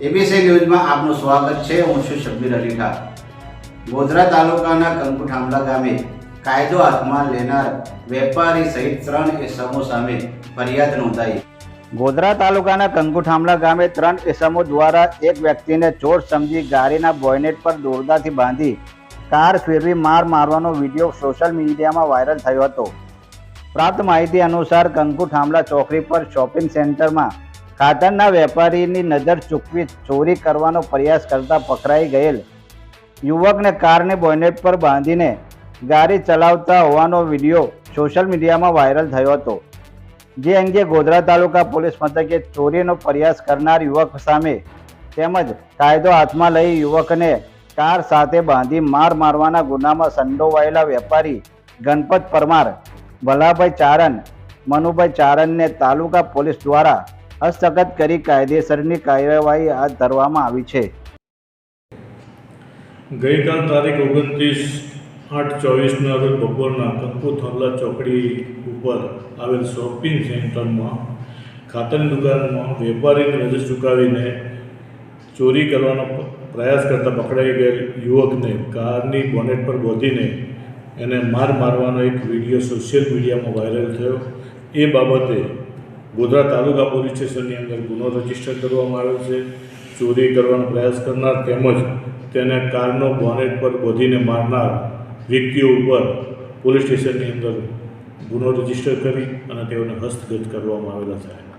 ABC ન્યૂઝમાં આપનું સ્વાગત છે. હું છું શબ્બીર અલી ઠાર ગોધરા તાલુકાના કંકુઠામલા ગામે કાયદો હાથમાં લેનાર વેપારી સહિત ત્રણ એસમો સામે ફરિયાદ નોંધાઈ. ગોધરા તાલુકાના કંકુઠામલા ગામે ત્રણ એસમો દ્વારા એક વ્યક્તિને ચોર સમજી ગાડીના બોયનેટ પર દોરડાથી બાંધી કાર ફેરવી માર મારવાનો વીડિયો સોશિયલ મીડિયામાં વાયરલ થયો હતો. પ્રાપ્ત માહિતી અનુસાર કંકુ થાંભલા ચોકડી પર શોપિંગ સેન્ટરમાં ખાતરના વેપારીની નજર ચૂકવી ચોરી કરવાનો પ્રયાસ કરતા પકડાઈ ગયેલ. યુવકને કારને બોનેટ પર બાંધીને ગાડી ચલાવતા હોવાનો વીડિયો સોશિયલ મીડિયામાં વાયરલ થયો હતો. જે અંગે ગોધરા તાલુકા પોલીસ મથકે ચોરીનો પ્રયાસ કરનાર યુવક સામે તેમજ કાયદો હાથમાં લઈ યુવકને કાર સાથે બાંધી માર મારવાના ગુનામાં સંડોવાયેલા વેપારી ગણપત પરમાર, ભલાભાઈ ચારણ, મનુભાઈ ચારણને તાલુકા પોલીસ દ્વારા હસ્તગત કરી કાયદેસરની કાર્યવાહી હાથ ધરવામાં આવી છે. ગઈકાલ તારીખ ઓગણત્રીસ આઠ ચોવીસના રોજ બપોરના કંકુથલા ચોકડી ઉપર આવેલ શોપિંગ સેન્ટરમાં ખાતરની દુકાનમાં વેપારીની નજર ચૂકાવીને ચોરી કરવાનો પ્રયાસ કરતા પકડાઈ ગયેલ યુવકને કારની બોનેટ પર બોધીને એને માર મારવાનો એક વીડિયો સોશિયલ મીડિયામાં વાયરલ થયો. એ બાબતે ગોધરા તાલુકા પોલીસ સ્ટેશનની અંદર ગુનો રજિસ્ટર કરવામાં આવ્યો છે. ચોરી કરવાનો પ્રયાસ કરનાર તેમજ તેને કારનો બોનેટ પર બોધીને મારનાર વ્યક્તિઓ ઉપર પોલીસ સ્ટેશનની અંદર ગુનો રજિસ્ટર કરી અને તેઓને હસ્તગત કરવામાં આવેલા છે.